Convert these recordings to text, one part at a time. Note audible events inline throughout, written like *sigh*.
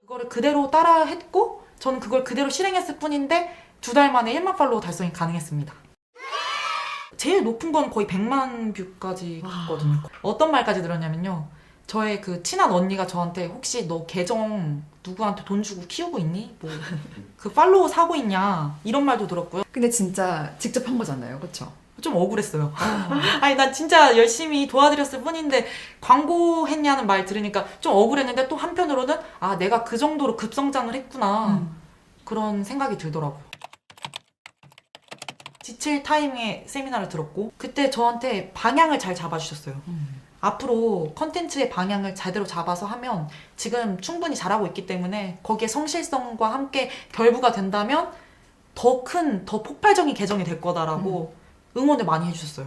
그거를 그대로 따라 했고 저는 그걸 그대로 실행했을 뿐인데 두 달 만에 1만 팔로워 달성이 가능했습니다. 제일 높은 건 거의 100만 뷰까지 갔거든요. 어떤 말까지 들었냐면요. 저의 그 친한 언니가 저한테 혹시 너 계정 누구한테 돈 주고 키우고 있니? 뭐 *laughs* 그 팔로워 사고 있냐? 이런 말도 들었고요. 근데 진짜 직접 한 거잖아요. 그쵸? 좀 억울했어요. *laughs* 아니 난 진짜 열심히 도와드렸을 뿐인데 광고했냐는 말 들으니까 좀 억울했는데 또 한편으로는 아 내가 그 정도로 급성장을 했구나 음. 그런 생각이 들더라고요. 지칠 타임에 세미나를 들었고 그때 저한테 방향을 잘 잡아주셨어요. 음. 앞으로 컨텐츠의 방향을 제대로 잡아서 하면 지금 충분히 잘하고 있기 때문에 거기에 성실성과 함께 결부가 된다면 더 큰, 더 폭발적인 계정이 될 거다라고 응원을 많이 해주셨어요.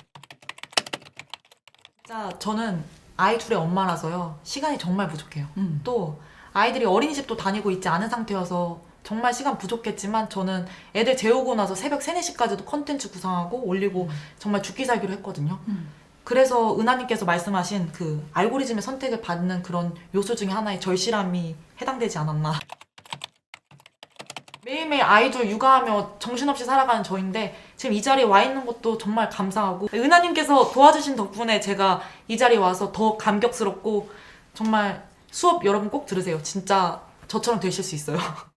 진짜 저는 아이 둘의 엄마라서요. 시간이 정말 부족해요. 음. 또 아이들이 어린이집도 다니고 있지 않은 상태여서 정말 시간 부족했지만 저는 애들 재우고 나서 새벽 3, 4시까지도 컨텐츠 구상하고 올리고 정말 죽기 살기로 했거든요. 음. 그래서 은하님께서 말씀하신 그 알고리즘의 선택을 받는 그런 요소 중에 하나의 절실함이 해당되지 않았나. 매일매일 아이돌 육아하며 정신없이 살아가는 저인데 지금 이 자리에 와 있는 것도 정말 감사하고 은하님께서 도와주신 덕분에 제가 이 자리에 와서 더 감격스럽고 정말 수업 여러분 꼭 들으세요. 진짜 저처럼 되실 수 있어요. *laughs*